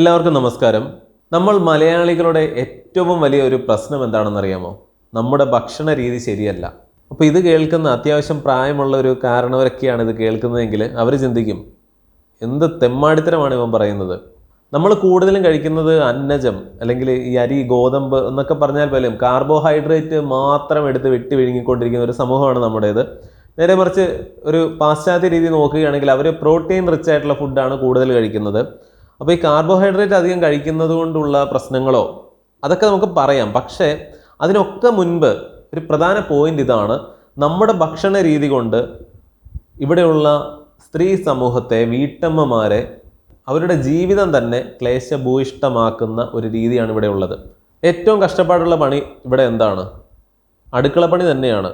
എല്ലാവർക്കും നമസ്കാരം. നമ്മൾ മലയാളികളുടെ ഏറ്റവും വലിയ ഒരു പ്രശ്നം എന്താണെന്നറിയാമോ? നമ്മുടെ ഭക്ഷണ രീതി ശരിയല്ല. അപ്പോൾ ഇത് കേൾക്കുന്ന അത്യാവശ്യം പ്രായമുള്ള ഒരു കാരണവരൊക്കെയാണ് ഇത് കേൾക്കുന്നതെങ്കിൽ അവർ ചിന്തിക്കും എന്ത് തെമ്മാടിത്തരമാണ് ഇവൻ പറയുന്നത്? നമ്മൾ കൂടുതലും കഴിക്കുന്നത് അന്നജം അല്ലെങ്കിൽ ഈ അരി ഗോതമ്പ് എന്നൊക്കെ പറഞ്ഞാൽ പോലും കാർബോഹൈഡ്രേറ്റ് മാത്രം എടുത്ത് വെട്ടി വിഴുങ്ങിക്കൊണ്ടിരിക്കുന്ന ഒരു സമൂഹമാണ് നമ്മുടേത്. നേരെ മറിച്ച് ഒരു പാശ്ചാത്യ രീതി നോക്കുകയാണെങ്കിൽ അവർ പ്രോട്ടീൻ റിച്ച് ആയിട്ടുള്ള ഫുഡാണ് കൂടുതൽ കഴിക്കുന്നത്. അപ്പോൾ ഈ കാർബോഹൈഡ്രേറ്റ് അധികം കഴിക്കുന്നത് കൊണ്ടുള്ള പ്രശ്നങ്ങളോ അതൊക്കെ നമുക്ക് പറയാം. പക്ഷേ അതിനൊക്കെ മുൻപ് ഒരു പ്രധാന പോയിന്റ് ഇതാണ്. നമ്മുടെ ഭക്ഷണ രീതി കൊണ്ട് ഇവിടെയുള്ള സ്ത്രീ സമൂഹത്തെ വീട്ടമ്മമാരെ അവരുടെ ജീവിതം തന്നെ ക്ലേശഭൂയിഷ്ടമാക്കുന്ന ഒരു രീതിയാണ് ഇവിടെ ഉള്ളത്. ഏറ്റവും കഷ്ടപ്പാടുള്ള പണി ഇവിടെ എന്താണ്? അടുക്കള പണി തന്നെയാണ്.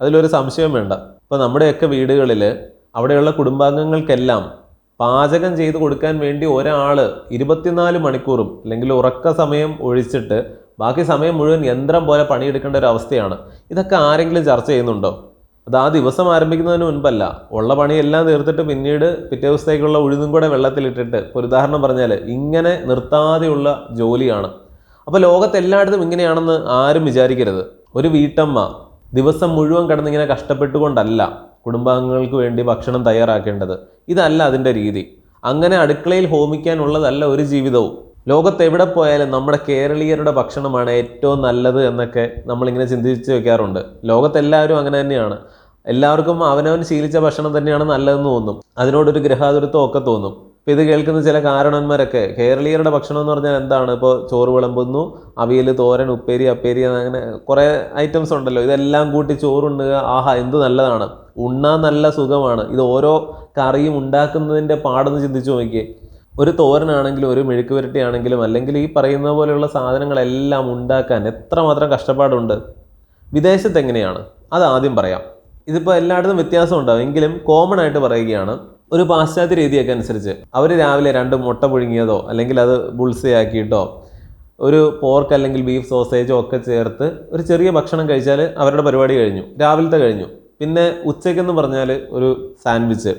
അതിലൊരു സംശയം വേണ്ട. ഇപ്പോൾ നമ്മുടെയൊക്കെ വീടുകളിൽ അവിടെയുള്ള കുടുംബാംഗങ്ങൾക്കെല്ലാം പാചകം ചെയ്ത് കൊടുക്കാൻ വേണ്ടി ഒരാൾ ഇരുപത്തിനാല് മണിക്കൂറും അല്ലെങ്കിൽ ഉറക്ക സമയം ഒഴിച്ചിട്ട് ബാക്കി സമയം മുഴുവൻ യന്ത്രം പോലെ പണിയെടുക്കേണ്ട ഒരു അവസ്ഥയാണ്. ഇതൊക്കെ ആരെങ്കിലും ചർച്ച ചെയ്യുന്നുണ്ടോ? അത് ആ ദിവസം ആരംഭിക്കുന്നതിന് മുൻപല്ല. ഉള്ള പണിയെല്ലാം തീർത്തിട്ട് പിന്നീട് പിറ്റേ ദിവസത്തേക്കുള്ള ഉഴുതും കൂടെ വെള്ളത്തിലിട്ടിട്ട് ഇപ്പോൾ ഉദാഹരണം പറഞ്ഞാൽ ഇങ്ങനെ നിർത്താതെയുള്ള ജോലിയാണ്. അപ്പോൾ ലോകത്തെല്ലായിടത്തും ഇങ്ങനെയാണെന്ന് ആരും വിചാരിക്കരുത്. ഒരു വീട്ടമ്മ ദിവസം മുഴുവൻ കിടന്നിങ്ങനെ കഷ്ടപ്പെട്ടുകൊണ്ടല്ല കുടുംബാംഗങ്ങൾക്ക് വേണ്ടി ഭക്ഷണം തയ്യാറാക്കേണ്ടത്. ഇതല്ല അതിന്റെ രീതി. അങ്ങനെ അടുക്കളയിൽ ഹോമിക്കാനുള്ളതല്ല ഒരു ജീവിതവും. ലോകത്ത് എവിടെ പോയാലും നമ്മുടെ കേരളീയരുടെ ഭക്ഷണമാണ് ഏറ്റവും നല്ലത് എന്നൊക്കെ നമ്മളിങ്ങനെ ചിന്തിച്ച് വെക്കാറുണ്ട്. ലോകത്തെല്ലാവരും അങ്ങനെ തന്നെയാണ്. എല്ലാവർക്കും അവനവൻ ശീലിച്ച ഭക്ഷണം തന്നെയാണ് നല്ലതെന്ന് തോന്നും. അതിനോടൊരു ഗ്രഹാതുരത്വം ഒക്കെ തോന്നും. ഇപ്പം ഇത് കേൾക്കുന്ന ചില കാരണന്മാരൊക്കെ കേരളീയരുടെ ഭക്ഷണം എന്ന് പറഞ്ഞാൽ എന്താണ്? ഇപ്പോൾ ചോറ് വിളമ്പുന്നു അവിയൽ തോരൻ ഉപ്പേരി അപ്പേരി അങ്ങനെ കുറേ ഐറ്റംസ് ഉണ്ടല്ലോ. ഇതെല്ലാം കൂട്ടി ചോറുണ്ണുക ആഹാ എന്ത് നല്ലതാണ്? ഉണ്ണാൻ നല്ല സുഖമാണ്. ഇത് ഓരോ കറിയും ഉണ്ടാക്കുന്നതിന്റെ പാടെന്ന് ചിന്തിച്ചു നോക്കിയേ. ഒരു തോരനാണെങ്കിലും ഒരു മെഴുക്ക് പുരട്ടിയാണെങ്കിലും അല്ലെങ്കിൽ ഈ പറയുന്ന പോലെയുള്ള സാധനങ്ങളെല്ലാം ഉണ്ടാക്കാൻ എത്രമാത്രം കഷ്ടപ്പാടുണ്ട്. വിദേശത്ത് എങ്ങനെയാണ് അത് ആദ്യം പറയാം. ഇതിപ്പോൾ എല്ലായിടത്തും വ്യത്യാസം ഉണ്ടാവും. എങ്കിലും കോമൺ ആയിട്ട് പറയുകയാണ് ഒരു പാശ്ചാത്യ രീതിയൊക്കെ അനുസരിച്ച്. അവർ രാവിലെ രണ്ട് മുട്ട പുഴുങ്ങിയതോ അല്ലെങ്കിൽ അത് ബുൾസയാക്കിയിട്ടോ ഒരു പോർക്ക് അല്ലെങ്കിൽ ബീഫ് സോസേജോ ഒക്കെ ചേർത്ത് ഒരു ചെറിയ ഭക്ഷണം കഴിച്ചാൽ അവരുടെ പരിപാടി കഴിഞ്ഞു. രാവിലത്തെ കഴിഞ്ഞു. പിന്നെ ഉച്ചയ്ക്കെന്ന് പറഞ്ഞാൽ ഒരു സാൻഡ്വിച്ച്.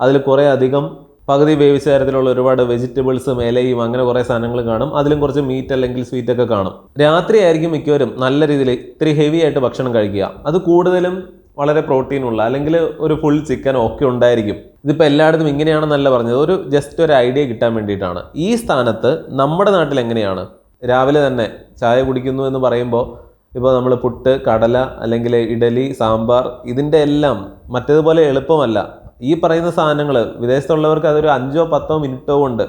അതിൽ കുറേ അധികം പകുതി വേവിച്ച തരത്തിലുള്ള ഒരുപാട് വെജിറ്റബിൾസും ഇലയും അങ്ങനെ കുറേ സാധനങ്ങൾ കാണും. അതിലും കുറച്ച് മീറ്റ് അല്ലെങ്കിൽ സ്വീറ്റ് ഒക്കെ കാണും. രാത്രി ആയിരിക്കും മിക്കവരും നല്ല രീതിയിൽ ഇത്തിരി ഹെവി ആയിട്ട് ഭക്ഷണം കഴിക്കുക. അത് കൂടുതലും വളരെ പ്രോട്ടീൻ ഉള്ള അല്ലെങ്കിൽ ഒരു ഫുൾ ചിക്കൻ ഒക്കെ ഉണ്ടായിരിക്കും. ഇതിപ്പോൾ എല്ലായിടത്തും ഇങ്ങനെയാണെന്നല്ല പറഞ്ഞത്. ഒരു ജസ്റ്റ് ഒരു ഐഡിയ കിട്ടാൻ വേണ്ടിയിട്ടാണ്. ഈ സ്ഥാനത്ത് നമ്മുടെ നാട്ടിൽ എങ്ങനെയാണ് രാവിലെ തന്നെ ചായ കുടിക്കുന്നു എന്ന് പറയുമ്പോൾ ഇപ്പോൾ നമ്മൾ പുട്ട് കടല അല്ലെങ്കിൽ ഇഡലി സാമ്പാർ ഇതിന്റെ എല്ലാം മറ്റേതുപോലെ എളുപ്പമല്ല. ഈ പറയുന്ന സാധനങ്ങൾ വിദേശത്തുള്ളവർക്ക് അതൊരു അഞ്ചോ പത്തോ മിനിറ്റോ ഉണ്ട്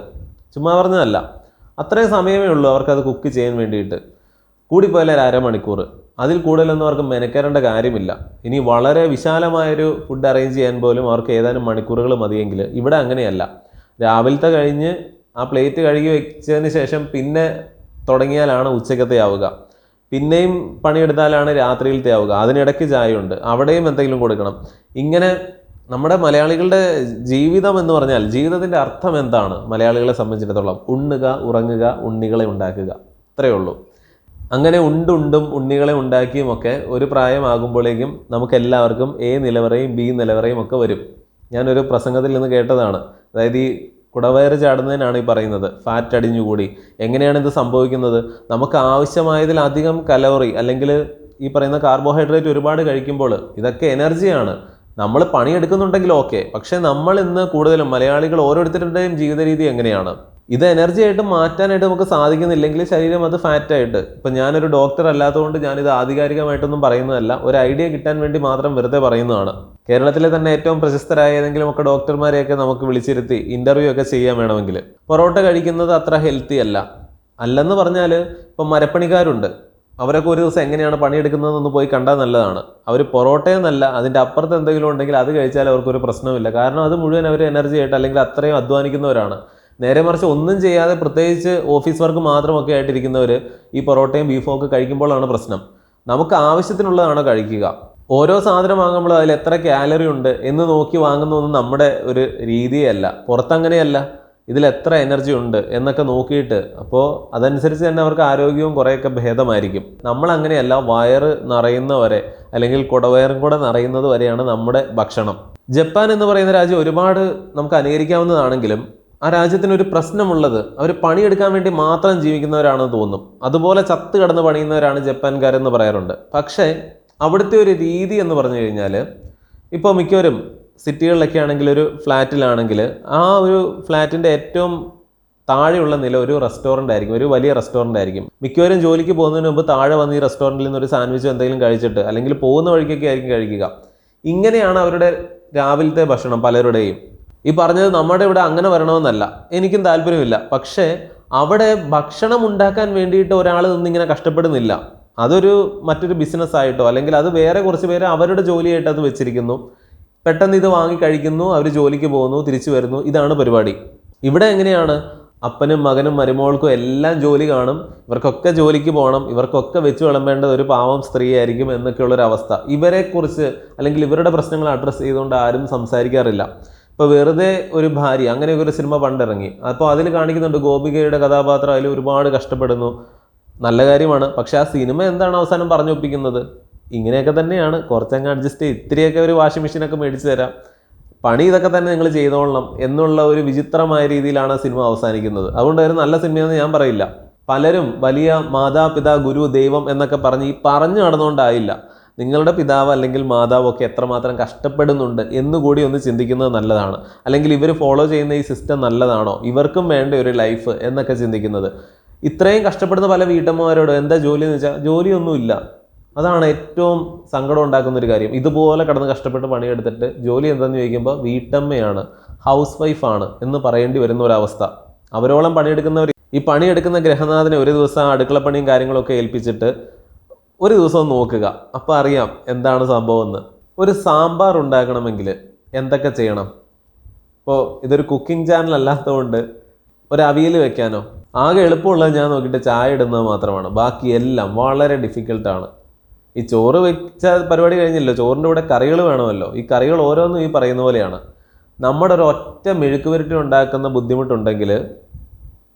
ചുമ്മാ പറഞ്ഞതല്ല. അത്രയും സമയമേ ഉള്ളൂ അവർക്കത് കുക്ക് ചെയ്യാൻ വേണ്ടിയിട്ട്. കൂടിപ്പോയാൽ ഒരു അരമണിക്കൂർ. അതിൽ കൂടുതലൊന്നും അവർക്ക് മെനക്കേറേണ്ട കാര്യമില്ല. ഇനി വളരെ വിശാലമായൊരു ഫുഡ് അറേഞ്ച് ചെയ്യാൻ പോലും അവർക്ക് ഏതാനും മണിക്കൂറുകൾ മതിയെങ്കിൽ ഇവിടെ അങ്ങനെയല്ല. രാവിലത്തെ കഴിഞ്ഞ് ആ പ്ലേറ്റ് കഴുകി വെച്ചതിന് ശേഷം പിന്നെ തുടങ്ങിയാലാണ് ഉച്ചക്കത്തെ ആവുക. പിന്നെയും പണിയെടുത്താലാണ് രാത്രിയിലത്തെ ആവുക. അതിനിടയ്ക്ക് ചായയുണ്ട്. അവിടെയും എന്തെങ്കിലും കൊടുക്കണം. ഇങ്ങനെ നമ്മുടെ മലയാളികളുടെ ജീവിതം എന്ന് പറഞ്ഞാൽ ജീവിതത്തിന്റെ അർത്ഥം എന്താണ്? മലയാളികളെ സംബന്ധിച്ചിടത്തോളം ഉണ്ണുക ഉറങ്ങുക ഉണ്ണികളെ ഉണ്ടാക്കുക. അത്രയേ ഉള്ളൂ. അങ്ങനെ ഉണ്ടുണ്ടും ഉണ്ണികളെ ഉണ്ടാക്കിയും ഒക്കെ ഒരു പ്രായമാകുമ്പോഴേക്കും നമുക്കെല്ലാവർക്കും എ നിലവറയും ബി നിലവറയും ഒക്കെ വരും. ഞാനൊരു പ്രസംഗത്തിൽ നിന്ന് കേട്ടതാണ്. അതായത് ഈ കുടവയറ് ചാടുന്നതിനാണ് ഈ പറയുന്നത്. ഫാറ്റ് അടിഞ്ഞുകൂടി. എങ്ങനെയാണ് ഇത് സംഭവിക്കുന്നത്? നമുക്ക് ആവശ്യമായതിലധികം കലോറി അല്ലെങ്കിൽ ഈ പറയുന്ന കാർബോഹൈഡ്രേറ്റ് ഒരുപാട് കഴിക്കുമ്പോൾ ഇതൊക്കെ എനർജിയാണ്. നമ്മൾ പണിയെടുക്കുന്നുണ്ടെങ്കിൽ ഓക്കെ. പക്ഷേ നമ്മൾ ഇന്ന് കൂടുതലും മലയാളികൾ ഓരോരുത്തരുടെയും ജീവിത രീതി എങ്ങനെയാണ്? ഇത് എനർജി ആയിട്ട് മാറ്റാനായിട്ട് നമുക്ക് സാധിക്കുന്നില്ലെങ്കിൽ ശരീരം അത് ഫാറ്റായിട്ട് ഇപ്പം ഞാനൊരു ഡോക്ടർ അല്ലാത്തതുകൊണ്ട് ഞാനിത് ആധികാരികമായിട്ടൊന്നും പറയുന്നതല്ല. ഒരു ഐഡിയ കിട്ടാൻ വേണ്ടി മാത്രം വെറുതെ പറയുന്നതാണ്. കേരളത്തിലെ തന്നെ ഏറ്റവും പ്രശസ്തരായ ഏതെങ്കിലും ഒക്കെ ഡോക്ടർമാരെയൊക്കെ നമുക്ക് വിളിച്ചിരുത്തി ഇന്റർവ്യൂ ഒക്കെ ചെയ്യാൻ വേണമെങ്കിൽ. പൊറോട്ട കഴിക്കുന്നത് അത്ര ഹെൽത്തി അല്ല. അല്ലെന്ന് പറഞ്ഞാൽ ഇപ്പം മരപ്പണിക്കാരുണ്ട്. അവരൊക്കെ ഒരു ദിവസം എങ്ങനെയാണ് പണിയെടുക്കുന്നതെന്നൊന്ന് പോയി കണ്ടാൽ നല്ലതാണ്. അവർ പൊറോട്ടയെന്നല്ല അതിന്റെ അപ്പുറത്ത് എന്തെങ്കിലും ഉണ്ടെങ്കിൽ അത് കഴിച്ചാൽ അവർക്കൊരു പ്രശ്നമില്ല കാരണം അത് മുഴുവൻ അവർ എനർജി ആയിട്ട് അല്ലെങ്കിൽ അത്രയും അധ്വാനിക്കുന്നവരാണ്. നേരെ മറിച്ച് ഒന്നും ചെയ്യാതെ പ്രത്യേകിച്ച് ഓഫീസ് വർക്ക് മാത്രമൊക്കെ ആയിട്ടിരിക്കുന്നവർ ഈ പൊറോട്ടയും ബീഫും ഒക്കെ കഴിക്കുമ്പോഴാണ് പ്രശ്നം. നമുക്ക് ആവശ്യത്തിനുള്ളതാണ് കഴിക്കുക. ഓരോ സാധനം വാങ്ങുമ്പോൾ അതിൽ എത്ര കാലറി ഉണ്ട് എന്ന് നോക്കി വാങ്ങുന്നതൊന്നും നമ്മുടെ ഒരു രീതിയല്ല. പുറത്തങ്ങനെയല്ല. ഇതിൽ എത്ര എനർജി ഉണ്ട് എന്നൊക്കെ നോക്കിയിട്ട് അപ്പോൾ അതനുസരിച്ച് തന്നെ അവർക്ക് ആരോഗ്യവും കുറേയൊക്കെ ഭേദമായിരിക്കും. നമ്മൾ അങ്ങനെയല്ല വയറ് നിറയുന്നവരെ അല്ലെങ്കിൽ കുടവയറും കൂടെ നിറയുന്നത് വരെയാണ് നമ്മുടെ ഭക്ഷണം. ജപ്പാൻ എന്ന് പറയുന്ന രാജ്യം ഒരുപാട് നമുക്ക് അനുകരിക്കാവുന്നതാണെങ്കിലും ആ രാജ്യത്തിന് ഒരു പ്രശ്നമുള്ളത്. അവർ പണിയെടുക്കാൻ വേണ്ടി മാത്രം ജീവിക്കുന്നവരാണെന്ന് തോന്നും. അതുപോലെ ചത്ത് കിടന്ന് പണിയുന്നവരാണ് ജപ്പാൻകാരെന്ന് പറയാറുണ്ട്. പക്ഷേ അവിടുത്തെ ഒരു രീതി എന്ന് പറഞ്ഞു കഴിഞ്ഞാൽ ഇപ്പോൾ മിക്കവരും സിറ്റികളിലൊക്കെ ആണെങ്കിൽ ഒരു ഫ്ലാറ്റിലാണെങ്കിൽ ആ ഒരു ഫ്ലാറ്റിന്റെ ഏറ്റവും താഴെയുള്ള നില ഒരു റെസ്റ്റോറന്റ് ആയിരിക്കും ഒരു വലിയ റെസ്റ്റോറന്റ് ആയിരിക്കും. മിക്കവരും ജോലിക്ക് പോകുന്നതിന് മുമ്പ് താഴെ വന്ന് ഈ റെസ്റ്റോറന്റിൽ നിന്ന് ഒരു സാൻഡ്വിച്ചോ എന്തെങ്കിലും കഴിച്ചിട്ട് അല്ലെങ്കിൽ പോകുന്ന വഴിക്കൊക്കെ ആയിരിക്കും കഴിക്കുക. ഇങ്ങനെയാണ് അവരുടെ രാവിലത്തെ ഭക്ഷണം പലരുടെയും. ഈ പറഞ്ഞത് നമ്മുടെ ഇവിടെ അങ്ങനെ വരണമെന്നല്ല. എനിക്കും താല്പര്യമില്ല. പക്ഷേ അവിടെ ഭക്ഷണം ഉണ്ടാക്കാൻ വേണ്ടിയിട്ട് ഒരാൾ നിന്നിങ്ങനെ കഷ്ടപ്പെടുന്നില്ല. അതൊരു മറ്റൊരു ബിസിനസ് ആയിട്ടോ അല്ലെങ്കിൽ അത് വേറെ കുറച്ച് പേര് അവരുടെ ജോലിയായിട്ട് അത് വെച്ചിരിക്കുന്നു. പെട്ടെന്ന് ഇത് വാങ്ങി കഴിക്കുന്നു അവർ ജോലിക്ക് പോകുന്നു തിരിച്ചു വരുന്നു. ഇതാണ് പരിപാടി. ഇവിടെ എങ്ങനെയാണ്? അപ്പനും മകനും മരുമോൾക്കും എല്ലാം ജോലി കാണും. ഇവർക്കൊക്കെ ജോലിക്ക് പോകണം. ഇവർക്കൊക്കെ വെച്ച് വിളമ്പേണ്ടത് ഒരു പാവം സ്ത്രീ ആയിരിക്കും എന്നൊക്കെയുള്ളൊരു അവസ്ഥ ഇവരെക്കുറിച്ച് അല്ലെങ്കിൽ ഇവരുടെ പ്രശ്നങ്ങൾ അഡ്രസ്സ് ചെയ്തുകൊണ്ട് ആരും സംസാരിക്കാറില്ല. ഇപ്പോൾ വെറുതെ ഒരു ഭാര്യ അങ്ങനെയൊക്കെ ഒരു സിനിമ പണ്ടിറങ്ങി. അപ്പോൾ അതിൽ കാണിക്കുന്നുണ്ട് ഗോപികയുടെ കഥാപാത്രം അതിൽ ഒരുപാട് കഷ്ടപ്പെടുന്നു. നല്ല കാര്യമാണ്. പക്ഷേ ആ സിനിമ എന്താണ് അവസാനം പറഞ്ഞു ഒപ്പിക്കുന്നത് ഇങ്ങനെയൊക്കെ തന്നെയാണ്. കുറച്ചങ്ങ് അഡ്ജസ്റ്റ് ചെയ്ത് ഇത്തിരിയൊക്കെ ഒരു വാഷിംഗ് മെഷീനൊക്കെ മേടിച്ചു തരാം. പണി ഇതൊക്കെ തന്നെ നിങ്ങൾ ചെയ്തോളണം എന്നുള്ള ഒരു വിചിത്രമായ രീതിയിലാണ് ആ സിനിമ അവസാനിക്കുന്നത്. അതുകൊണ്ട് ഒരു നല്ല സിനിമയെന്ന് ഞാൻ പറയില്ല. പലരും വലിയ മാതാപിതാ ഗുരു ദൈവം എന്നൊക്കെ പറഞ്ഞ് ഈ പറഞ്ഞു നടന്നുകൊണ്ടായില്ല. നിങ്ങളുടെ പിതാവ് അല്ലെങ്കിൽ മാതാവ് ഒക്കെ എത്രമാത്രം കഷ്ടപ്പെടുന്നുണ്ട് എന്നുകൂടി ഒന്ന് ചിന്തിക്കുന്നത് നല്ലതാണ്. അല്ലെങ്കിൽ ഇവർ ഫോളോ ചെയ്യുന്ന ഈ സിസ്റ്റം നല്ലതാണോ? ഇവർക്കും വേണ്ട ഒരു ലൈഫ് എന്നൊക്കെ ചിന്തിക്കുന്നത്. ഇത്രയും കഷ്ടപ്പെടുന്ന പല വീട്ടമ്മമാരോട് എന്താ ജോലി എന്ന് വെച്ചാൽ ജോലിയൊന്നുമില്ല. അതാണ് ഏറ്റവും സങ്കടം ഉണ്ടാക്കുന്ന ഒരു കാര്യം. ഇതുപോലെ കടന്ന് കഷ്ടപ്പെട്ട് പണിയെടുത്തിട്ട് ജോലി എന്താണെന്ന് ചോദിക്കുമ്പോൾ വീട്ടമ്മയാണ് ഹൗസ് വൈഫാണ് എന്ന് പറയേണ്ടി വരുന്ന ഒരവസ്ഥ അവരോളം പണിയെടുക്കുന്നവർ ഈ പണിയെടുക്കുന്ന ഗ്രഹനാഥനെ ഒരു ദിവസം അടുക്കളപ്പണിയും കാര്യങ്ങളൊക്കെ ഏൽപ്പിച്ചിട്ട് ഒരു ദിവസം നോക്കുക. അപ്പോൾ അറിയാം എന്താണ് സംഭവം എന്ന്. ഒരു സാമ്പാർ ഉണ്ടാക്കണമെങ്കിൽ എന്തൊക്കെ ചെയ്യണം? ഇപ്പോൾ ഇതൊരു കുക്കിംഗ് ചാനൽ അല്ലാത്തതുകൊണ്ട് ഒരു അവിയൽ വെക്കാനോ ആകെ എളുപ്പമുള്ളത് ഞാൻ നോക്കിയിട്ട് ചായ ഇടുന്നത് മാത്രമാണ്. ബാക്കി എല്ലാം വളരെ ഡിഫിക്കൽട്ടാണ് ഈ ചോറ് വെച്ച പരിപാടി കഴിഞ്ഞില്ലോ ചോറിന്റെ കൂടെ കറികൾ വേണമല്ലോ. ഈ കറികൾ ഓരോന്നും ഈ പറയുന്ന പോലെയാണ്. നമ്മുടെ ഒരു ഒറ്റ മെഴുക്ക് പുരട്ടി ഉണ്ടാക്കുന്ന ബുദ്ധിമുട്ടുണ്ടെങ്കിൽ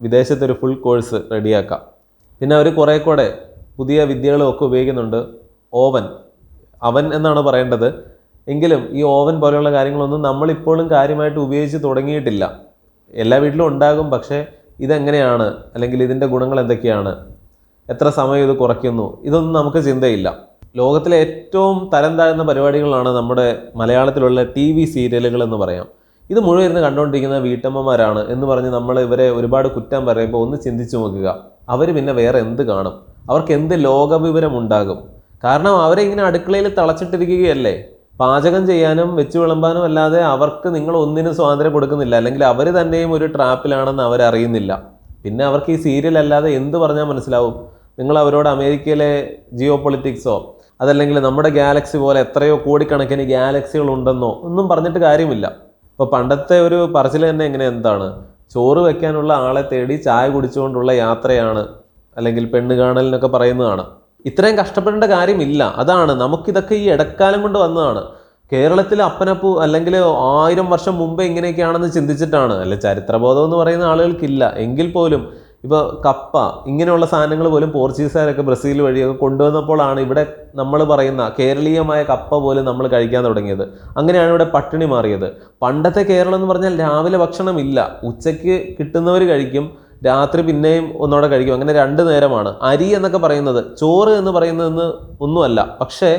വിദേശത്തൊരു ഫുൾ കോഴ്സ് റെഡിയാക്കാം പിന്നെ അവർ കുറേ കൂടെ പുതിയ വിദ്യകളും ഒക്കെ ഉപയോഗിക്കുന്നുണ്ട്. ഓവൻ. അവൻ എന്നാണ് പറയേണ്ടത്. എങ്കിലും ഈ ഓവൻ പോലെയുള്ള കാര്യങ്ങളൊന്നും നമ്മളിപ്പോഴും കാര്യമായിട്ട് ഉപയോഗിച്ച് തുടങ്ങിയിട്ടില്ല. എല്ലാ വീട്ടിലും ഉണ്ടാകും പക്ഷേ ഇതെങ്ങനെയാണ്? അല്ലെങ്കിൽ ഇതിന്റെ ഗുണങ്ങൾ എന്തൊക്കെയാണ്? എത്ര സമയം ഇത് കുറയ്ക്കുന്നു? ഇതൊന്നും നമുക്ക് ചിന്തയില്ല. ലോകത്തിലെ ഏറ്റവും തരം താഴ്ന്ന പരിപാടികളാണ് നമ്മുടെ മലയാളത്തിലുള്ള ടി വി സീരിയലുകൾ എന്ന് പറയാം. ഇത് മുഴുവൻ ഇരുന്ന് കണ്ടുകൊണ്ടിരിക്കുന്ന വീട്ടമ്മമാരാണ് എന്ന് പറഞ്ഞ് നമ്മൾ ഇവരെ ഒരുപാട് കുറ്റം പറയുമ്പോൾ ഒന്ന് ചിന്തിച്ചു നോക്കുക. അവർ പിന്നെ വേറെ എന്ത് കാണും? അവർക്ക് എന്ത് ലോകവിവരം ഉണ്ടാകും കാരണം അവരെ ഇങ്ങനെ അടുക്കളയിൽ തളച്ചിട്ടിരിക്കുകയല്ലേ? പാചകം ചെയ്യാനും വെച്ച് വിളമ്പാനും അല്ലാതെ അവർക്ക് നിങ്ങൾ ഒന്നിനും സ്വാതന്ത്ര്യം കൊടുക്കുന്നില്ല. അല്ലെങ്കിൽ അവർ തന്നെയും ഒരു ട്രാപ്പിലാണെന്ന് അവരറിയുന്നില്ല പിന്നെ അവർക്ക് ഈ സീരിയൽ അല്ലാതെ എന്ത് പറഞ്ഞാൽ മനസ്സിലാവും? നിങ്ങൾ അവരോട് അമേരിക്കയിലെ ജിയോ പൊളിറ്റിക്സോ അതല്ലെങ്കിൽ നമ്മുടെ ഗാലക്സി പോലെ എത്രയോ കോടിക്കണക്കിന് ഗാലക്സികൾ ഉണ്ടെന്നോ ഒന്നും പറഞ്ഞിട്ട് കാര്യമില്ല. ഇപ്പോൾ പണ്ടത്തെ ഒരു പറച്ചിൽ തന്നെ എങ്ങനെ എന്താണ്? ചോറ് വെക്കാനുള്ള ആളെ തേടി ചായ കുടിച്ചുകൊണ്ടുള്ള യാത്രയാണ് അല്ലെങ്കിൽ പെണ്ണ് കാണലിനൊക്കെ പറയുന്നതാണ്. ഇത്രയും കഷ്ടപ്പെടേണ്ട കാര്യമില്ല. അതാണ് നമുക്കിതൊക്കെ ഈ ഇടക്കാലം കൊണ്ട് വന്നതാണ്. കേരളത്തിൽ അപ്പനപ്പു അല്ലെങ്കിൽ ആയിരം വർഷം മുമ്പേ ഇങ്ങനെയൊക്കെയാണെന്ന് ചിന്തിച്ചിട്ടാണ്. അല്ലെ ചരിത്രബോധം എന്ന് പറയുന്ന ആളുകൾക്കില്ല. എങ്കിൽ പോലും ഇപ്പോൾ കപ്പ ഇങ്ങനെയുള്ള സാധനങ്ങൾ പോലും പോർച്ചുഗീസുകാരൊക്കെ ബ്രസീൽ വഴിയൊക്കെ കൊണ്ടുവന്നപ്പോഴാണ് ഇവിടെ നമ്മൾ പറയുന്ന കേരളീയമായ കപ്പ പോലും നമ്മൾ കഴിക്കാൻ തുടങ്ങിയത്. അങ്ങനെയാണ് ഇവിടെ പട്ടിണി മാറിയത്. പണ്ടത്തെ കേരളം എന്ന് പറഞ്ഞാൽ രാവിലെ ഭക്ഷണമില്ല. ഉച്ചയ്ക്ക് കിട്ടുന്നവർ കഴിക്കും രാത്രി പിന്നെയും ഒന്നോടെ കഴിക്കും. അങ്ങനെ രണ്ട് നേരമാണ്. അരി എന്നൊക്കെ പറയുന്നത് ചോറ് എന്ന് പറയുന്നതെന്ന് ഒന്നുമല്ല. പക്ഷേ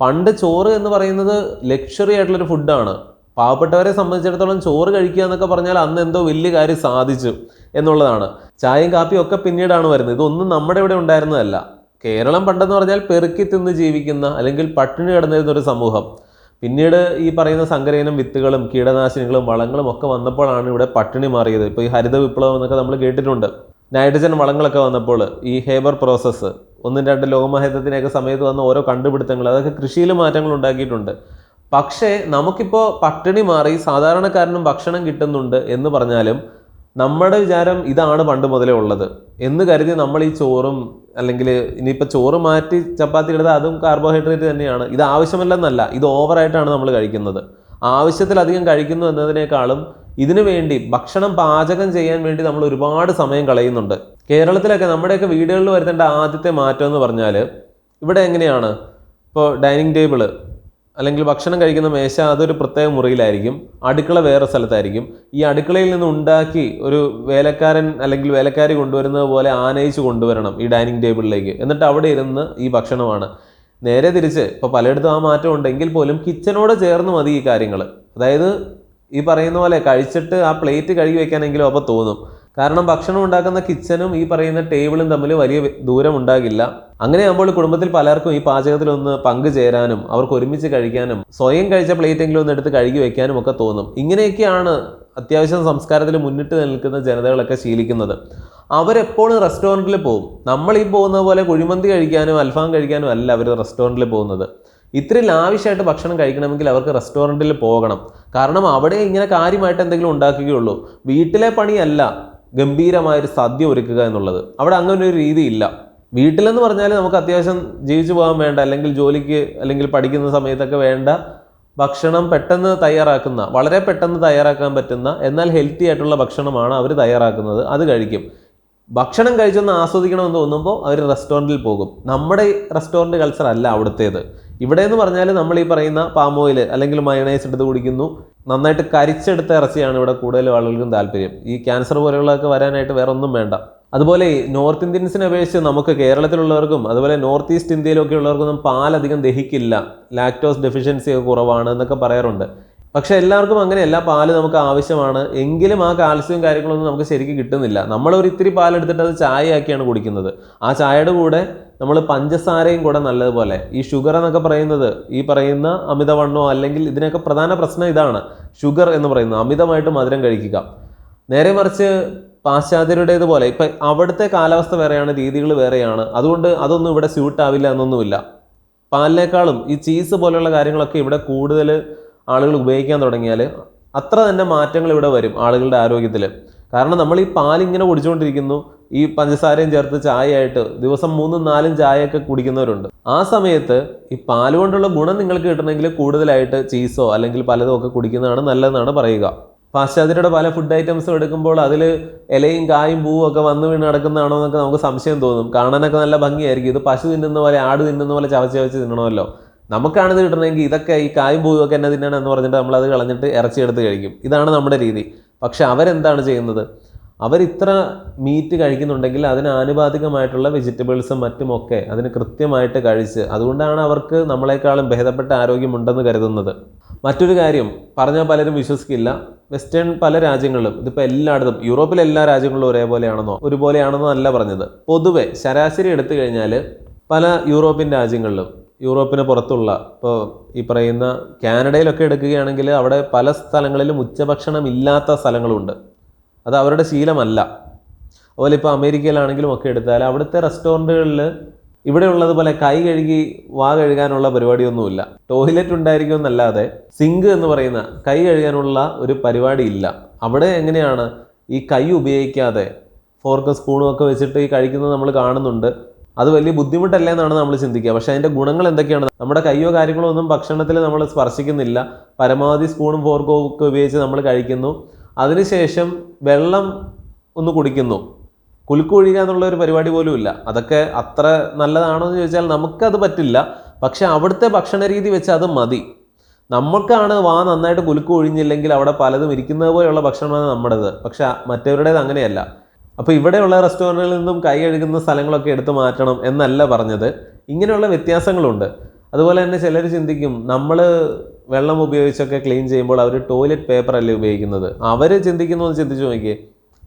പണ്ട് ചോറ് എന്ന് പറയുന്നത് ലക്ഷറി ആയിട്ടുള്ളൊരു ഫുഡാണ്. പാവപ്പെട്ടവരെ സംബന്ധിച്ചിടത്തോളം ചോറ് കഴിക്കുക എന്നൊക്കെ പറഞ്ഞാൽ അന്ന് എന്തോ വലിയ കാര്യം സാധിച്ചു എന്നുള്ളതാണ്. ചായയും കാപ്പിയും ഒക്കെ പിന്നീടാണ് വരുന്നത്. ഇതൊന്നും നമ്മുടെ ഇവിടെ ഉണ്ടായിരുന്നതല്ല. കേരളം പണ്ടെന്ന് പറഞ്ഞാൽ പെറുക്കി തിന്ന് ജീവിക്കുന്ന അല്ലെങ്കിൽ പട്ടിണി കിടന്നിരുന്ന ഒരു സമൂഹം. പിന്നീട് ഈ പറയുന്ന സങ്കരയിനം വിത്തുകളും കീടനാശിനികളും വളങ്ങളും ഒക്കെ വന്നപ്പോഴാണ് ഇവിടെ പട്ടിണി മാറിയത്. ഇപ്പോൾ ഈ ഹരിത വിപ്ലവം എന്നൊക്കെ നമ്മൾ കേട്ടിട്ടുണ്ട്. നൈട്രജൻ വളങ്ങളൊക്കെ വന്നപ്പോൾ ഈ ഹേബർ പ്രോസസ്സ് ഒന്നും രണ്ട് ലോകമഹത്വത്തിനൊക്കെ സമയത്ത് വന്ന ഓരോ കണ്ടുപിടുത്തങ്ങൾ അതൊക്കെ കൃഷിയിൽ മാറ്റങ്ങൾ ഉണ്ടാക്കിയിട്ടുണ്ട്. പക്ഷേ നമുക്കിപ്പോൾ പട്ടിണി മാറി സാധാരണക്കാരനും ഭക്ഷണം കിട്ടുന്നുണ്ട് എന്ന് പറഞ്ഞാലും നമ്മുടെ വിചാരം ഇതാണ് പണ്ട് മുതലേ ഉള്ളത്. എന്ന് കരുതി നമ്മൾ ഈ ചോറും അല്ലെങ്കിൽ ഇനിയിപ്പോൾ ചോറ് മാറ്റി ചപ്പാത്തി എടുത്താൽ അതും കാർബോഹൈഡ്രേറ്റ് തന്നെയാണ്. ഇത് ആവശ്യമല്ലെന്നല്ല ഇത് ഓവറായിട്ടാണ് നമ്മൾ കഴിക്കുന്നത്. ആവശ്യത്തിലധികം കഴിക്കുന്നു എന്നതിനേക്കാളും ഇതിനു വേണ്ടി ഭക്ഷണം പാചകം ചെയ്യാൻ വേണ്ടി നമ്മൾ ഒരുപാട് സമയം കളയുന്നുണ്ട്. കേരളത്തിലൊക്കെ നമ്മുടെയൊക്കെ വീടുകളിൽ വരുത്തേണ്ട ആദ്യത്തെ മാറ്റം എന്ന് പറഞ്ഞാൽ ഇവിടെ എങ്ങനെയാണ്? ഇപ്പോൾ ഡൈനിങ് ടേബിൾ അല്ലെങ്കിൽ ഭക്ഷണം കഴിക്കുന്ന മേശ അതൊരു പ്രത്യേക മുറിയിലായിരിക്കും. അടുക്കള വേറെ സ്ഥലത്തായിരിക്കും. ഈ അടുക്കളയിൽ നിന്ന് ഉണ്ടാക്കി ഒരു വേലക്കാരൻ അല്ലെങ്കിൽ വേലക്കാരി കൊണ്ടുവരുന്നത് പോലെ ആനയിച്ച് കൊണ്ടുവരണം ഈ ഡൈനിങ് ടേബിളിലേക്ക്. എന്നിട്ട് അവിടെ ഇരുന്ന് ഈ ഭക്ഷണമാണ്. നേരെ തിരിച്ച് ഇപ്പോൾ പലയിടത്തും ആ മാറ്റം ഉണ്ടെങ്കിൽ പോലും കിച്ചനോട് ചേർന്ന് മതി ഈ കാര്യങ്ങൾ അതായത് ഈ പറയുന്ന പോലെ കഴിച്ചിട്ട് ആ പ്ലേറ്റ് കഴുകി വെക്കാനെങ്കിലും അപ്പോൾ തോന്നും. കാരണം ഭക്ഷണം ഉണ്ടാക്കുന്ന കിച്ചനും ഈ പറയുന്ന ടേബിളും തമ്മിൽ വലിയ ദൂരം ഉണ്ടാകില്ല. അങ്ങനെയാകുമ്പോൾ കുടുംബത്തിൽ പലർക്കും ഈ പാചകത്തിൽ ഒന്ന് പങ്കുചേരാനും അവർക്ക് ഒരുമിച്ച് കഴിക്കാനും സ്വയം കഴിച്ച പ്ലേറ്റെങ്കിലും ഒന്ന് എടുത്ത് കഴുകി വെക്കാനും ഒക്കെ തോന്നും. ഇങ്ങനെയൊക്കെയാണ് അത്യാവശ്യം സംസ്കാരത്തിൽ മുന്നിട്ട് നിൽക്കുന്ന ജനതകളൊക്കെ ശീലിക്കുന്നത്. അവരെപ്പോഴും റെസ്റ്റോറന്റിൽ പോകും. നമ്മൾ ഈ പോകുന്ന പോലെ കുഴിമന്തി കഴിക്കാനും അൽഫാം കഴിക്കാനും അല്ല അവർ റെസ്റ്റോറന്റിൽ പോകുന്നത്. ഇത്രയും ലാവിഷായിട്ട് ഭക്ഷണം കഴിക്കണമെങ്കിൽ അവർക്ക് റെസ്റ്റോറന്റിൽ പോകണം. കാരണം അവിടെ ഇങ്ങനെ കാര്യമായിട്ട് എന്തെങ്കിലും ഉണ്ടാക്കുകയുള്ളൂ. വീട്ടിലെ പണിയല്ല ഗംഭീരമായൊരു സദ്യ ഒരുക്കുക എന്നുള്ളത്. അവിടെ അങ്ങനെ ഒരു രീതിയില്ല. വീട്ടിലെന്ന് പറഞ്ഞാൽ നമുക്ക് അത്യാവശ്യം ജീവിച്ചു പോകാൻ വേണ്ട അല്ലെങ്കിൽ ജോലിക്ക് അല്ലെങ്കിൽ പഠിക്കുന്ന സമയത്തൊക്കെ വേണ്ട ഭക്ഷണം പെട്ടെന്ന് തയ്യാറാക്കുന്ന വളരെ പെട്ടെന്ന് തയ്യാറാക്കാൻ പറ്റുന്ന എന്നാൽ ഹെൽത്തി ആയിട്ടുള്ള ഭക്ഷണമാണ് അവർ തയ്യാറാക്കുന്നത്. അത് കഴിക്കും. ഭക്ഷണം കഴിച്ചൊന്ന് ആസ്വദിക്കണമെന്ന് തോന്നുമ്പോൾ അവർ റെസ്റ്റോറന്റിൽ പോകും. നമ്മുടെ റെസ്റ്റോറന്റ് കൾച്ചർ അല്ല അവിടുത്തേത്. ഇവിടെ എന്ന് പറഞ്ഞാൽ നമ്മൾ ഈ പറയുന്ന പാം ഓയിൽ അല്ലെങ്കിൽ മയണൈസ് എടുത്ത് കുടിക്കുന്നു. നന്നായിട്ട് കരിച്ചെടുത്ത ഇറച്ചിയാണ് ഇവിടെ കൂടുതൽ ആളുകൾക്കും താല്പര്യം. ഈ ക്യാൻസർ പോലെയുള്ളതൊക്കെ വരാനായിട്ട് വേറെ ഒന്നും വേണ്ട. അതുപോലെ നോർത്ത് ഇന്ത്യൻസിനെ അപേക്ഷിച്ച് നമുക്ക് കേരളത്തിലുള്ളവർക്കും അതുപോലെ നോർത്ത് ഈസ്റ്റ് ഇന്ത്യയിലൊക്കെ ഉള്ളവർക്കൊന്നും പാലധികം ദഹിക്കില്ല. ലാക്ടോസ് ഡെഫിഷ്യൻസി ഒക്കെ കുറവാണ് എന്നൊക്കെ പറയാറുണ്ട്. പക്ഷെ എല്ലാവർക്കും അങ്ങനെയല്ല പാൽ നമുക്ക് ആവശ്യമാണ്. എങ്കിലും ആ കാൽസ്യവും കാര്യങ്ങളൊന്നും നമുക്ക് ശരിക്കും കിട്ടുന്നില്ല. നമ്മൾ ഒരു ഇത്തിരി പാലെടുത്തിട്ട് അത് ചായയാക്കിയാണ് കുടിക്കുന്നത്. ആ ചായയുടെ കൂടെ നമ്മൾ പഞ്ചസാരയും കൂടെ നല്ലതുപോലെ ഈ ഷുഗർ എന്നൊക്കെ പറയുന്നത് ഈ പറയുന്ന അമിതവണ്ണോ അല്ലെങ്കിൽ ഇതിനൊക്കെ പ്രധാന പ്രശ്നം ഇതാണ്. ഷുഗർ എന്ന് പറയുന്നത് അമിതമായിട്ട് മധുരം കഴിക്കുക. നേരെ മറിച്ച് പാശ്ചാത്യരുടേതുപോലെ ഇപ്പം അവിടുത്തെ കാലാവസ്ഥ വേറെയാണ് രീതികൾ വേറെയാണ്. അതുകൊണ്ട് അതൊന്നും ഇവിടെ സ്യൂട്ട് ആവില്ല എന്നൊന്നുമില്ല. പാലിനേക്കാളും ഈ ചീസ് പോലെയുള്ള കാര്യങ്ങളൊക്കെ ഇവിടെ കൂടുതൽ ആളുകൾ ഉപയോഗിക്കാൻ തുടങ്ങിയാൽ അത്ര തന്നെ മാറ്റങ്ങൾ ഇവിടെ വരും ആളുകളുടെ ആരോഗ്യത്തിൽ കാരണം നമ്മൾ ഈ പാലിങ്ങനെ കുടിച്ചുകൊണ്ടിരിക്കുന്നു ഈ പഞ്ചസാരയും ചേർത്ത് ചായയായിട്ട് ദിവസം മൂന്നും നാലും ചായയൊക്കെ കുടിക്കുന്നവരുണ്ട്. ആ സമയത്ത് ഈ പാൽ കൊണ്ടുള്ള ഗുണം നിങ്ങൾക്ക് കിട്ടണമെങ്കിൽ കൂടുതലായിട്ട് ചീസോ അല്ലെങ്കിൽ പലതും ഒക്കെ കുടിക്കുന്നതാണ് നല്ലതെന്നാണ് പറയുക. പാശ്ചാത്യരുടെ പല ഫുഡ് ഐറ്റംസും എടുക്കുമ്പോൾ അതിൽ ഇലയും കായും പൂവും ഒക്കെ വന്നു വീണ് നടക്കുന്നതാണോ എന്നൊക്കെ നമുക്ക് സംശയം തോന്നും. കാണാനൊക്കെ നല്ല ഭംഗിയായിരിക്കും. ഇത് പശു തിന്നുന്ന പോലെ ആട് തിന്നുന്ന പോലെ ചവച്ച് ചവച്ച് തിന്നണമല്ലോ. നമുക്കാണിത് കിട്ടണമെങ്കിൽ ഇതൊക്കെ ഈ കായും പൂവും ഒക്കെ എന്നെ തിന്നണം എന്ന് പറഞ്ഞിട്ട് നമ്മളത് കളഞ്ഞിട്ട് ഇറച്ചി എടുത്ത് കഴിക്കും. ഇതാണ് നമ്മുടെ രീതി. പക്ഷെ അവരെന്താണ് ചെയ്യുന്നത്? അവരിത്ര മീറ്റ് കഴിക്കുന്നുണ്ടെങ്കിൽ അതിന് ആനുപാതികമായിട്ടുള്ള വെജിറ്റബിൾസും മറ്റുമൊക്കെ അതിന് കൃത്യമായിട്ട് കഴിച്ച് അതുകൊണ്ടാണ് അവർക്ക് നമ്മളെക്കാളും ഭേദപ്പെട്ട ആരോഗ്യമുണ്ടെന്ന് കരുതുന്നത്. മറ്റൊരു കാര്യം പറഞ്ഞാൽ പലരും വിശ്വസിക്കില്ല. വെസ്റ്റേൺ പല രാജ്യങ്ങളിലും ഇതിപ്പോൾ എല്ലായിടത്തും യൂറോപ്പിലെ എല്ലാ രാജ്യങ്ങളിലും ഒരേപോലെയാണെന്നോ ഒരുപോലെയാണെന്നോ അല്ല പറഞ്ഞത്. പൊതുവെ ശരാശരി എടുത്തു കഴിഞ്ഞാൽ പല യൂറോപ്യൻ രാജ്യങ്ങളിലും യൂറോപ്പിന് പുറത്തുള്ള ഇപ്പോൾ ഈ പറയുന്ന കാനഡയിലൊക്കെ എടുക്കുകയാണെങ്കിൽ അവിടെ പല സ്ഥലങ്ങളിലും ഉച്ചഭക്ഷണം ഇല്ലാത്ത സ്ഥലങ്ങളുണ്ട്. അത് അവരുടെ ശീലമല്ല. അതുപോലെ ഇപ്പോൾ അമേരിക്കയിലാണെങ്കിലും ഒക്കെ എടുത്താൽ അവിടുത്തെ റെസ്റ്റോറന്റുകളിൽ ഇവിടെ ഉള്ളതുപോലെ കൈ കഴുകി വാ കഴുകാനുള്ള പരിപാടിയൊന്നുമില്ല. ടോയ്ലറ്റ് ഉണ്ടായിരിക്കുമെന്നല്ലാതെ സിങ്ക് എന്ന് പറയുന്ന കൈ കഴുകാനുള്ള ഒരു പരിപാടി ഇല്ല. അവിടെ എങ്ങനെയാണ് ഈ കൈ ഉപയോഗിക്കാതെ ഫോർക്ക് സ്പൂണും ഒക്കെ വെച്ചിട്ട് ഈ കഴിക്കുന്നത് നമ്മൾ കാണുന്നുണ്ട്. അത് വലിയ ബുദ്ധിമുട്ടല്ലേ എന്നാണ് നമ്മൾ ചിന്തിക്കുക. പക്ഷേ അതിന്റെ ഗുണങ്ങൾ എന്തൊക്കെയാണ്? നമ്മുടെ കയ്യോ കാര്യങ്ങളോ ഒന്നും ഭക്ഷണത്തിൽ നമ്മൾ സ്പർശിക്കുന്നില്ല. പരമാവധി സ്പൂണും ഫോർക്കോ ഒക്കെ ഉപയോഗിച്ച് നമ്മൾ കഴിക്കുന്നു. അതിനുശേഷം വെള്ളം ഒന്ന് കുടിക്കുന്നു. കുലുക്കൊഴിയുക എന്നുള്ള ഒരു പരിപാടി പോലും ഇല്ല. അതൊക്കെ അത്ര നല്ലതാണോ എന്ന് ചോദിച്ചാൽ നമുക്കത് പറ്റില്ല. പക്ഷെ അവിടുത്തെ ഭക്ഷണ രീതി വെച്ച് അത് മതി. നമുക്കാണ് വാ നന്നായിട്ട് കുലുക്ക് ഒഴിഞ്ഞില്ലെങ്കിൽ അവിടെ പലതും ഇരിക്കുന്നത് പോലെയുള്ള ഭക്ഷണമാണ് നമ്മുടേത്. പക്ഷെ മറ്റവരുടേത് അങ്ങനെയല്ല. അപ്പോൾ ഇവിടെയുള്ള റെസ്റ്റോറന്റുകളിൽ നിന്നും കൈ കഴുകുന്ന സ്ഥലങ്ങളൊക്കെ എടുത്തു മാറ്റണം എന്നല്ല പറഞ്ഞത്. ഇങ്ങനെയുള്ള വ്യത്യാസങ്ങളുണ്ട്. അതുപോലെ തന്നെ ചിലർ ചിന്തിക്കും നമ്മൾ വെള്ളം ഉപയോഗിച്ചൊക്കെ ക്ലീൻ ചെയ്യുമ്പോൾ അവർ ടോയ്ലറ്റ് പേപ്പർ അല്ലേ ഉപയോഗിക്കുന്നത്? അവർ ചിന്തിക്കുന്നു എന്ന് ചിന്തിച്ചു നോക്കിയേ.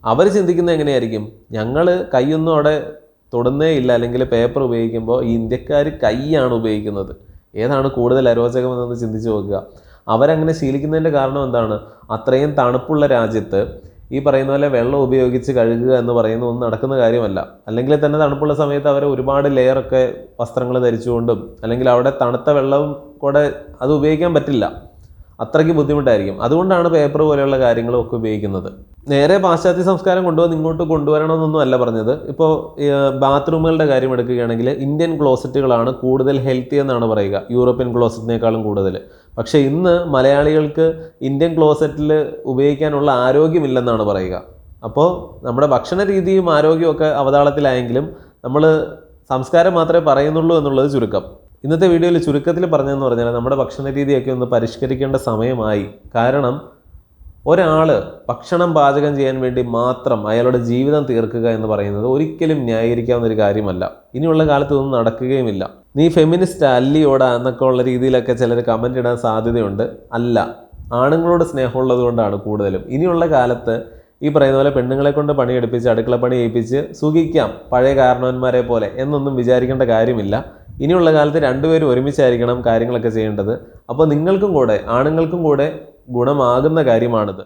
അവർ ചിന്തിക്കുന്നത് എങ്ങനെയായിരിക്കും? ഞങ്ങൾ കൈയൊന്നും അവിടെ തൊടുന്നേ ഇല്ല. അല്ലെങ്കിൽ പേപ്പർ ഉപയോഗിക്കുമ്പോൾ ഈ ഇന്ത്യക്കാർ കൈയാണ് ഉപയോഗിക്കുന്നത്. ഏതാണ് കൂടുതൽ അരോചകമെന്നൊന്ന് ചിന്തിച്ച് നോക്കുക. അവരങ്ങനെ ശീലിക്കുന്നതിന്റെ കാരണം എന്താണ്? അത്രയും തണുപ്പുള്ള രാജ്യത്ത് ഈ പറയുന്ന പോലെ വെള്ളം ഉപയോഗിച്ച് കഴുകുക എന്ന് പറയുന്ന ഒന്നും നടക്കുന്ന കാര്യമല്ല. അല്ലെങ്കിൽ തന്നെ തണുപ്പുള്ള സമയത്ത് അവർ ഒരുപാട് ലെയറൊക്കെ വസ്ത്രങ്ങൾ ധരിച്ചുകൊണ്ടും അല്ലെങ്കിൽ അവിടെ തണുത്ത വെള്ളവും കൂടെ അത് ഉപയോഗിക്കാൻ പറ്റില്ല. അത്രയ്ക്ക് ബുദ്ധിമുട്ടായിരിക്കും. അതുകൊണ്ടാണ് പേപ്പർ പോലെയുള്ള കാര്യങ്ങളൊക്കെ ഉപയോഗിക്കുന്നത്. നേരെ പാശ്ചാത്യ സംസ്കാരം കൊണ്ടുവന്ന് ഇങ്ങോട്ട് കൊണ്ടുവരണമെന്നൊന്നും അല്ല പറഞ്ഞത്. ഇപ്പോൾ ബാത്റൂമുകളുടെ കാര്യം എടുക്കുകയാണെങ്കിൽ ഇന്ത്യൻ ക്ലോസറ്റുകളാണ് കൂടുതൽ ഹെൽത്തി എന്നാണ് പറയുക. യൂറോപ്യൻ ക്ലോസറ്റിനേക്കാളും കൂടുതൽ. പക്ഷേ ഇന്ന് മലയാളികൾക്ക് ഇന്ത്യൻ ക്ലോസറ്റിൽ ഉപയോഗിക്കാനുള്ള ആരോഗ്യമില്ലെന്നാണ് പറയുക. അപ്പോൾ നമ്മുടെ ഭക്ഷണ രീതിയും ആരോഗ്യമൊക്കെ അവതാളത്തിലായെങ്കിലും നമ്മൾ സംസ്കാരം മാത്രമേ പറയുന്നുള്ളൂ എന്നുള്ളത് ചുരുക്കം. ഇന്നത്തെ വീഡിയോയിൽ ചുരുക്കത്തിൽ പറഞ്ഞതെന്ന് പറഞ്ഞാൽ നമ്മുടെ ഭക്ഷണ രീതിയൊക്കെ ഒന്ന് പരിഷ്കരിക്കേണ്ട സമയമായി. കാരണം ഒരാൾ ഭക്ഷണം പാചകം ചെയ്യാൻ വേണ്ടി മാത്രം അയാളുടെ ജീവിതം തീർക്കുക എന്ന് പറയുന്നത് ഒരിക്കലും ന്യായീകരിക്കാവുന്ന ഒരു കാര്യമല്ല. ഇനിയുള്ള കാലത്ത് ഇതൊന്നും നടക്കുകയുമില്ല. നീ ഫെമിനിസ്റ്റ് അല്ലിയോടാ എന്നൊക്കെ ഉള്ള രീതിയിലൊക്കെ ചിലർ കമന്റ് ഇടാൻ സാധ്യതയുണ്ട്. അല്ല ആണുങ്ങളോട് സ്നേഹമുള്ളത് കൊണ്ടാണ് കൂടുതലും. ഇനിയുള്ള കാലത്ത് ഈ പറയുന്ന പോലെ പെണ്ണുങ്ങളെ കൊണ്ട് പണിയെടുപ്പിച്ച് അടുക്കള പണി ഏൽപ്പിച്ച് സുഖിക്കാം പഴയ കാരണവന്മാരെ പോലെ എന്നൊന്നും വിചാരിക്കേണ്ട കാര്യമില്ല. ഇനിയുള്ള കാലത്ത് രണ്ടുപേരും ഒരുമിച്ചായിരിക്കണം കാര്യങ്ങളൊക്കെ ചെയ്യേണ്ടത്. അപ്പോൾ നിങ്ങൾക്കും കൂടെ ആണുങ്ങൾക്കും കൂടെ ഗുണമാകുന്ന കാര്യമാണിത്.